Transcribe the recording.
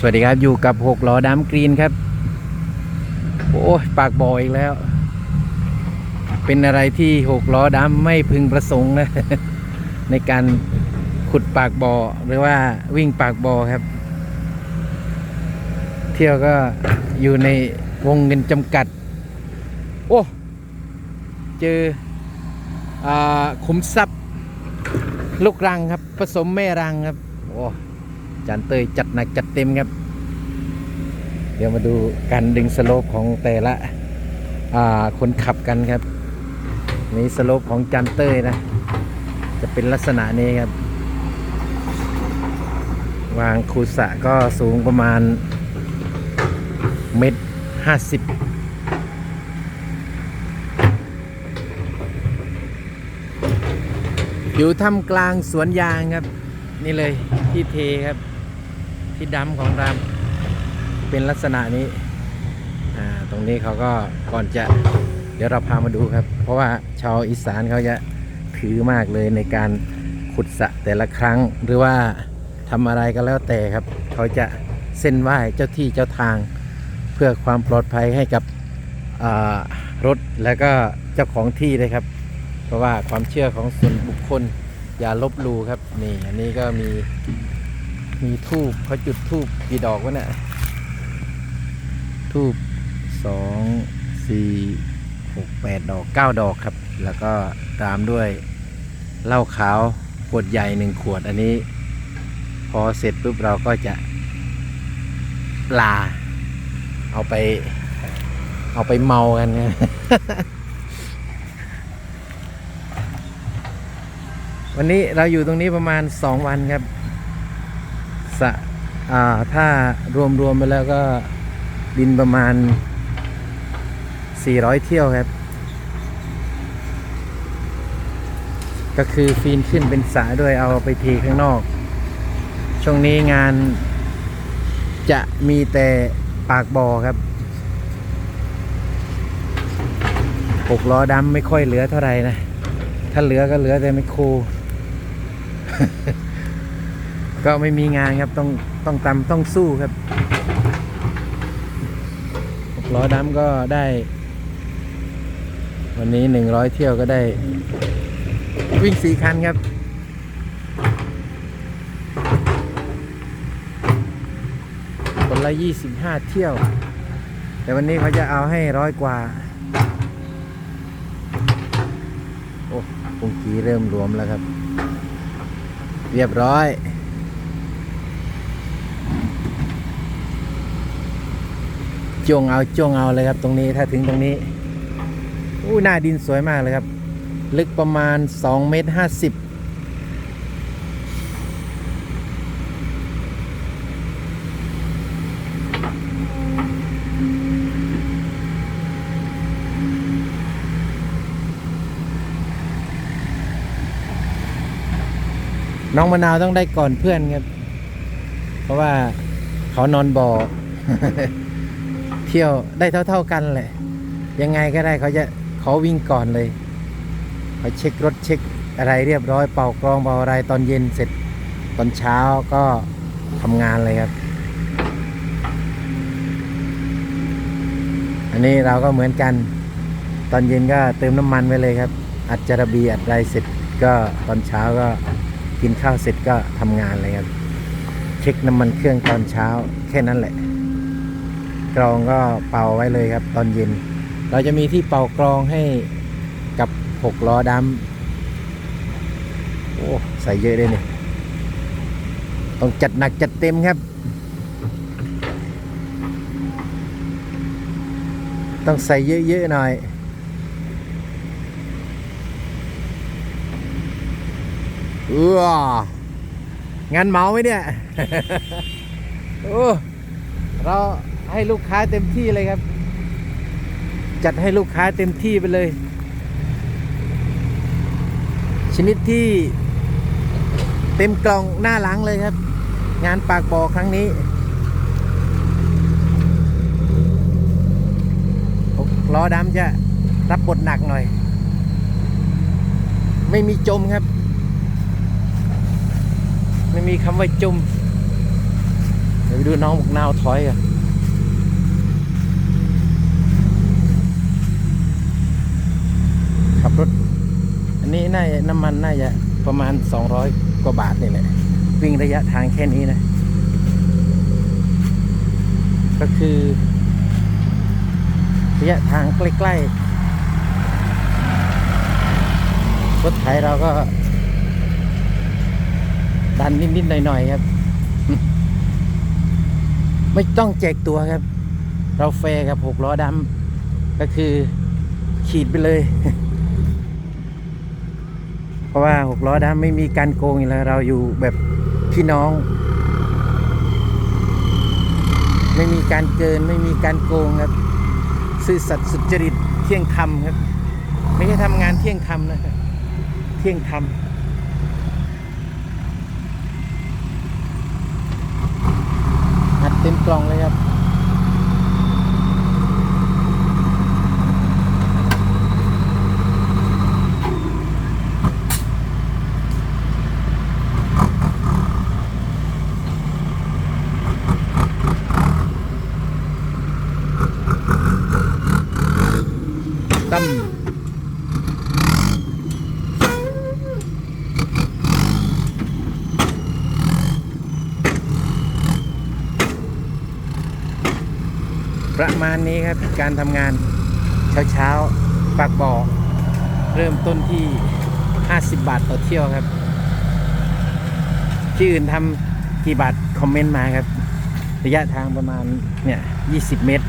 สวัสดีครับอยู่กับหกล้อดำกรีนครับ โอ้ยปากบ่ออีกแล้ว เป็นอะไรที่หกล้อดำไม่พึงประสงค์นะ ในการขุดปากบ่อหรือว่าวิ่งปากบ่อครับ เที่ยวก็อยู่ในวงเงินจำกัด โอ้เจออขุมทรัพย์ลูกรังครับ ผสมแม่รังครับ โอ้ จานเตยจัดหนักจัดเต็มครับ เดี๋ยวมาดูการดึงสโลปของแต่ละคนขับกันครับ นี่สโลปของจันเตยนะ จะเป็นลักษณะนี้ครับ วางคูสะก็สูงประมาณเมตรห้าสิบอยู่ท่ามกลางสวนยางครับ นี่เลยที่เทครับ ที่ดำของรามเป็นลักษณะนี้ตรงนี้เขาก็ก่อนจะเดี๋ยวเราพามาดูครับ เพราะว่าชาวอีสานเขาจะถือมากเลยในการขุดสระแต่ละครั้งหรือว่าทำอะไรก็แล้วแต่ครับ เขาจะเส้นไหว้เจ้าที่เจ้าทาง เพื่อความปลอดภัยให้กับรถและก็เจ้าของที่เลยครับ เพราะว่าความเชื่อของส่วนบุคคลอย่าลบลู่ครับนี่อันนี้ก็มี มีทูบเขาจุดทูบกี่ดอกวะเนี่ยทูบสองสี่หกแปดดอกเก้าดอกครับ แล้วก็ตามด้วยเหล้าขาวขวดใหญ่หนึ่งขวดอันนี้ พอเสร็จปุ๊บเราก็จะลา เอาไป เอาไปเมากันนะวันนี้เราอยู่ตรงนี้ประมาณ 2 วันครับ สะอ่าถ้ารวมรวมๆไปแล้วก็บินประมาณ 400 เที่ยวครับ ก็คือฟีนขึ้นเป็นสระด้วยเอาไปทีข้างนอก ช่วงนี้งานจะมีแต่ปากบ่อครับหกล้อดำไม่ค่อยเหลือเท่าไหร่นะ ถ้าเหลือก็เหลือแต่ไม่ครู ก็ไม่มีงานครับต้องต้องตำต้องสู้ครับล้อดำก็ได้ วันนี้หนึ่งร้อยเที่ยวก็ได้ วิ่งสี่คันครับ คนละยี่สิบห้าเที่ยว แต่วันนี้เขาจะเอาให้ร้อยกว่า โอ้ปุงกีเริ่มรวมแล้วครับ เรียบร้อย จงเอาจงเอาเลยครับ ตรงนี้ถ้าถึงตรงนี้อู้หน้าดินสวยมากเลยครับ ลึกประมาณ2เมตร50น้องมะนาวต้องได้ก่อนเพื่อนครับ เพราะว่าเขานอนบ่อ ที่ยวได้เท่า ๆกันแหละ ยังไงก็ได้เขาจะเขาวิ่งก่อนเลยเขาเช็ครถเช็คอะไรเรียบร้อยเป่ากรองเป่าอะไรตอนเย็นเสร็จตอนเช้าก็ทำงานเลยครับ อันนี้เราก็เหมือนกัน ตอนเย็นก็เติมน้ำมันไว้เลยครับ อัดจารบีอัดอะไรเสร็จก็ตอนเช้าก็กินข้าวเสร็จก็ทำงานเลยครับ เช็คน้ำมันเครื่องตอนเช้าแค่นั้นแหละ กรองก็เป่าไว้เลยครับ ตอนเย็น เราจะมีที่เป่ากรองให้กับหกล้อดำโอ้ใส่เยอะเลยเนี่ยต้องจัดหนักจัดเต็มครับ ต้องใส่เยอะๆหน่อยเอองานเมาไหมเนี่ย โอ้ เรา ให้ลูกค้าเต็มที่เลยครับ จัดให้ลูกค้าเต็มที่ไปเลย ชนิดที่เต็มกล่องหน้าหลังเลยครับ งานปากบ่อครั้งนี้ล้อดำจะรับบทหนักหน่อย ไม่มีจมครับ ไม่มีคำว่าจม เดี๋ยวไปดูน้องบกนาวถอยกัน ขับรถ อันนี้น่าน้ำมันน่าจะประมาณ 200 กว่าบาทนี่แหละ วิ่งระยะทางแค่นี้นะ ก็คือ ระยะทางใกล้ๆ รถไถเราก็ ดันนิดๆ หน่อยๆ ครับ ไม่ต้องแจกตัวครับ เราแฟร์กับหกล้อดำก็คือขีดไปเลย ราะว่าหกล้อดำไม่มีการโกงอยู่แล้วเราอยู่แบบพี่น้อง ไม่มีการเกินไม่มีการโกงครับ ซื่อสัตย์สุจริตเที่ยงธรรมครับ ไม่ใช่ทำงานเที่ยงธรรมนะครับเที่ยงธรรมอัดเต็มกล่องเลยครับ ประมาณนี้ครับการทำงานเช้าเช้าๆปากบ่อเริ่มต้นที่ 50 บาทต่อเที่ยวครับ ที่อื่นทำกี่บาทคอมเมนต์มาครับ ระยะทางประมาณเนี่ย 20 เมตร